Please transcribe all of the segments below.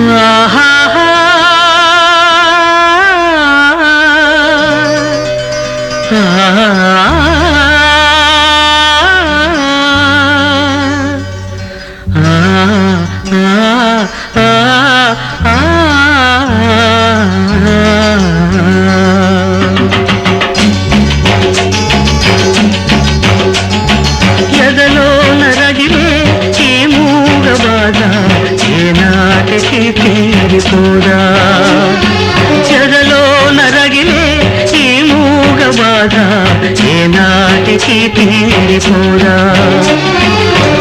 Ah. తీరిపోదా ఎదలో నరగిలే ఈ మూగ బాధ ఏ నాటికి తీరిపోరా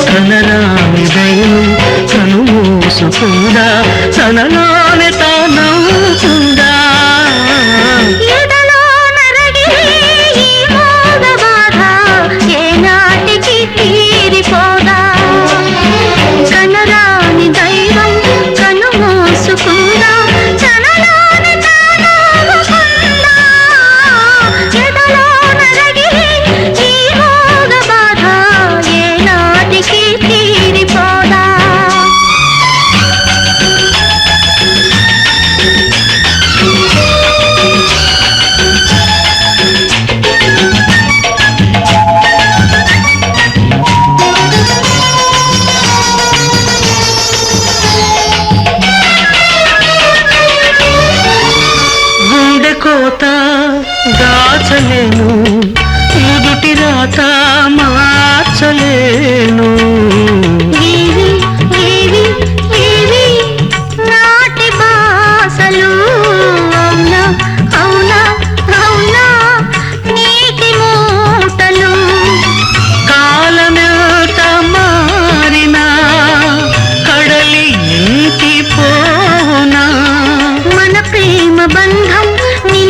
కనరాని దయలు కను మూసుకుందా? తనలోని తానవుతుందా కోత దాచలేను ముదుటి రాత మార్చలేను.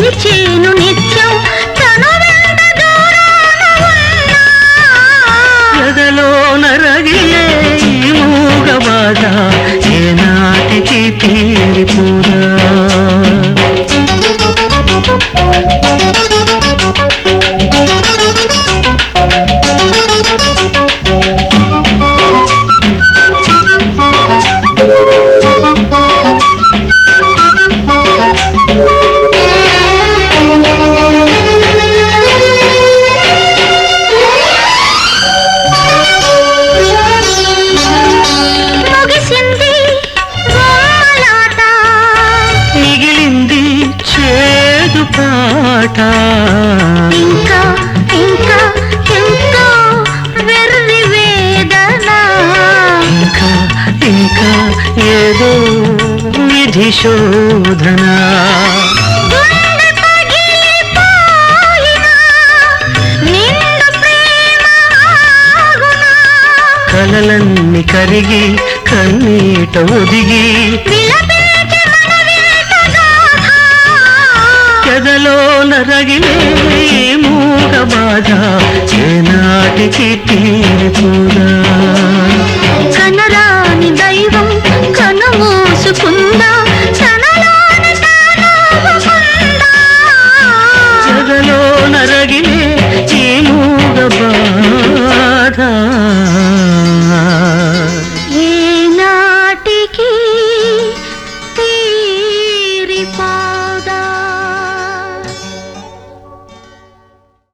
నిలిచేను నిత్యం తను వెంట దూరాన ఉన్నా. ఎదలో నరగిలే ఈ మూగ బాధ ఏనాటికి తీరిపోరా ఏదో విధి శోధన కలలన్నీ కరిగి కన్నీట ఒదిగి కదలో నరగిలే మూగ బాధ. ఏనాటికి